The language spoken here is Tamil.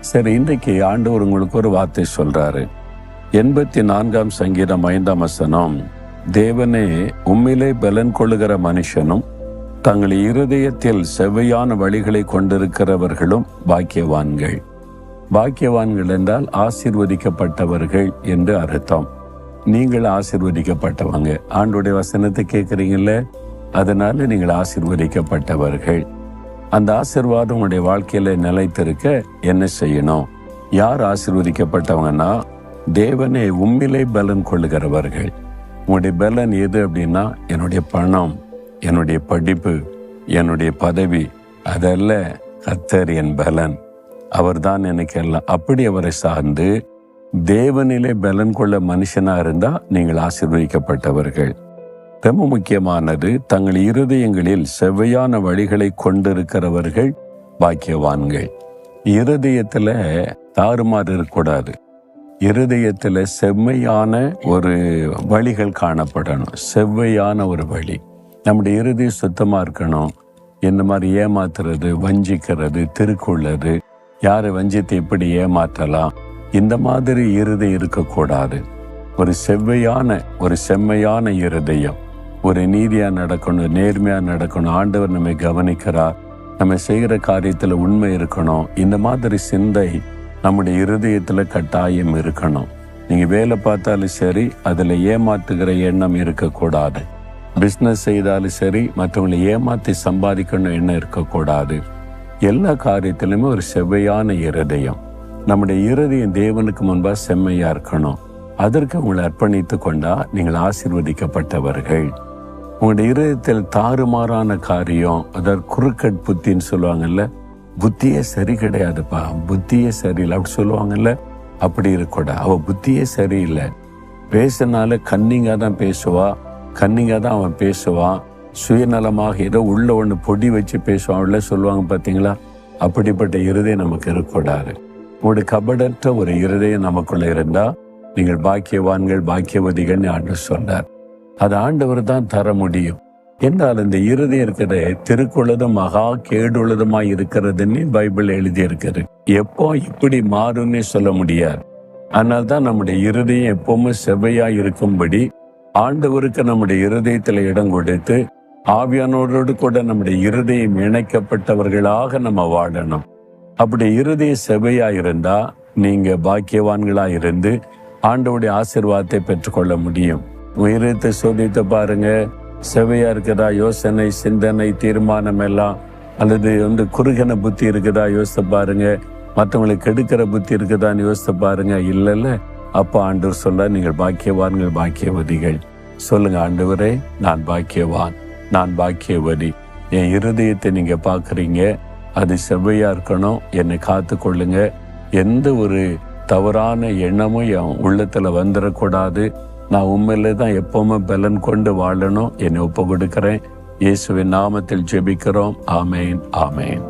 சரி இன்றைக்கு ஆண்டவர் உங்களுக்கு ஒரு வார்த்தை சொல்றாரு. எண்பத்தி நான்காம் சங்கீதம் ஐந்தாம் வசனம் தேவனே உம்மிலே பலன் கொள்ளுகிற மனுஷனும் தங்கள் இருதயத்தில் செவ்வையான வழிகளை கொண்டிருக்கிறவர்களும் பாக்கியவான்கள். பாக்கியவான்கள் என்றால் ஆசிர்வதிக்கப்பட்டவர்கள் என்று அர்த்தம். நீங்கள் ஆசீர்வதிக்கப்பட்டவங்க. ஆண்டுடைய வசனத்தை கேட்குறீங்கல்ல? அதனால நீங்கள் ஆசிர்வதிக்கப்பட்டவர்கள். அந்த ஆசிர்வாதம் உங்களுடைய வாழ்க்கையில நிலைத்திருக்க என்ன செய்யணும்? யார் ஆசிர்வதிக்கப்பட்டவங்கன்னா தேவனே உண்மையிலே பலன் கொள்ளுகிறவர்கள். உங்களுடைய பலன் எது அப்படின்னா என்னுடைய பணம் என்னுடைய படிப்பு என்னுடைய பதவி அதல்ல கத்தர் என் பலன். அவர்தான் எனக்கு எல்லாம். அப்படி அவரை சார்ந்து தேவனிலே பலன் கொள்ள மனுஷனா இருந்தா நீங்கள் ஆசிர்வதிக்கப்பட்டவர்கள். ரொம்ப முக்கியமானது. தங்கள் இருதயங்களில் செவ்வையான வழிகளை கொண்டிருக்கிறவர்கள் பாக்கியவான்கள். இருதயத்தில் தாறுமாறு இருக்கக்கூடாது. இருதயத்தில் செம்மையான ஒரு வழிகள் காணப்படணும். செவ்வையான ஒரு வழி. நம்முடைய இருதயம் சுத்தமாக இருக்கணும். இந்த மாதிரி ஏமாத்துறது வஞ்சிக்கிறது திருக்குள்ளது யாரை வஞ்சித்து எப்படி ஏமாற்றலாம் இந்த மாதிரி இருதயம் இருக்கக்கூடாது. ஒரு செவ்வையான ஒரு செம்மையான இருதயம். ஒரு நீதியா நடக்கணும் நேர்மையா நடக்கணும் ஆண்டவர் நம்மை கவனிக்கிறார். நம்ம செய்கிற காரியத்துல உண்மை இருக்கணும். இந்த மாதிரி சிந்தை நம்முடைய இருதயத்துல கட்டாயம் இருக்கணும். நீங்க வேலை பார்த்தாலும் சரி அதுல ஏமாத்துகிற எண்ணம் இருக்கக்கூடாது. பிஸ்னஸ் செய்தாலும் சரி மற்றவங்களை ஏமாத்தி சம்பாதிக்கணும் எண்ணம் இருக்கக்கூடாது. எல்லா காரியத்திலுமே ஒரு செவ்வையான இருதயம். நம்முடைய இருதயம் தேவனுக்கு முன்பா செம்மையா இருக்கணும். அதற்கு உங்களை அர்ப்பணித்து கொண்டா நீங்கள் ஆசிர்வதிக்கப்பட்டவர்கள். உங்களுடைய இருதயத்தில் தாறுமாறான காரியம் அதாவது குறுக்கட் புத்தின்னு சொல்லுவாங்கல்ல புத்தியே சரி கிடையாதுப்பா புத்தியே சரியில்லை அப்படி சொல்லுவாங்கல்ல அப்படி இருக்கக்கூடாது. அவள் புத்தியே சரியில்லை. பேசினால கன்னிங்காக தான் பேசுவா கன்னிங்காக தான் அவன் பேசுவான் சுயநலமாக ஏதோ உள்ள ஒன்று பொடி வச்சு பேசுவான் உள்ள சொல்லுவாங்க பார்த்தீங்களா அப்படிப்பட்ட இருதயம் நமக்கு இருக்கக்கூடாது. உங்களுடைய கபடற்ற ஒரு இருதயம் நமக்குள்ள இருந்தா நீங்கள் பாக்கியவான்கள் பாக்கியவதிகள்னு ஆண்டு சொன்னார். அது ஆண்டவர் தான் தர முடியும். என்றால் இந்த இருதயம் இருக்கிற திருக்குள்ளதும் மகா கேடுள்ளதுமாய் இருக்கிறதுன்னு பைபிள் எழுதியிருக்கிறது. எப்போ இப்படி மாறும்னே சொல்ல முடியாது. ஆனால் தான் நம்முடைய இருதயம் எப்பவுமே செவ்வையா இருக்கும்படி ஆண்டவருக்கு நம்முடைய இருதயத்துல இடம் கொடுத்து ஆவியானோரோடு கூட நம்முடைய இருதயம் இணைக்கப்பட்டவர்களாக நம்ம வாழணும். அப்படி இருதய செவையா இருந்தா நீங்க பாக்கியவான்களா இருந்து ஆண்டவுடைய ஆசிர்வாதத்தை பெற்றுக்கொள்ள முடியும். உயிரத்தை சோதித்து பாருங்க. செவையா இருக்குதா? யோசனை சிந்தனை தீர்மானம் எல்லாம். அல்லது வந்து குறுகின புத்தி இருக்குதா? யோசித்து பாருங்க. மற்றவங்களுக்கு கெடுக்கிற புத்தி இருக்குதான்னு யோசித்து பாருங்க. இல்லைல்ல. அப்போ ஆண்டவர் சொல்ல நீங்கள் பாக்கியவான்கள் பாக்கியவதிகள். சொல்லுங்க ஆண்டவரே நான் பாக்கியவான் நான் பாக்கியவதி. என் இருதயத்தை நீங்க பாக்குறீங்க அது செவ்வையா இருக்கணும். என்னை காத்து கொள்ளுங்க. எந்த ஒரு தவறான எண்ணமும் என் உள்ளத்துல வந்துடக்கூடாது நான் உண்மையிலே தான் எப்பவுமே பலன் கொண்டு வாழணும். என்னை ஒப்பு கொடுக்கிறேன் இயேசுவின் நாமத்தில் ஜெபிக்கிறோம். ஆமேன் ஆமேன்.